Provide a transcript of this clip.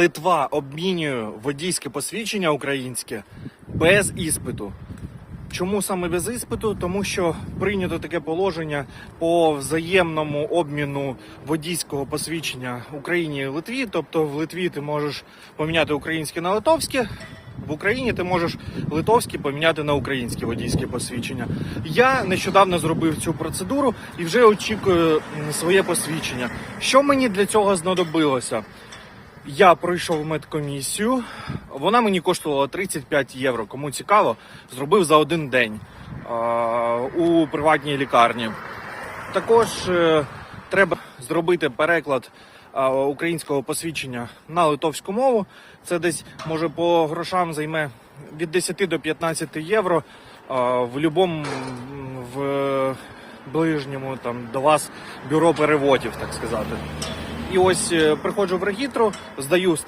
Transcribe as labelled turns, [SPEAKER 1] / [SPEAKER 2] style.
[SPEAKER 1] Литва обмінює водійське посвідчення українське без іспиту. Чому саме без іспиту? Тому що прийнято таке положення по взаємному обміну водійського посвідчення Україні і Литві. Тобто в Литві ти можеш поміняти українське на литовське, в Україні ти можеш литовське поміняти на українське водійське посвідчення. Я нещодавно зробив цю процедуру і вже очікую своє посвідчення. Що мені для цього знадобилося? Я пройшов медкомісію. Вона мені коштувала 35 євро. Кому цікаво, зробив за один день у приватній лікарні. Також е, треба зробити переклад українського посвідчення на литовську мову. Це десь може по грошам займе від 10 до 15 євро. В будь-якому в ближньому там до вас бюро переводів, так сказати. І ось е, приходжу в регітру, здаю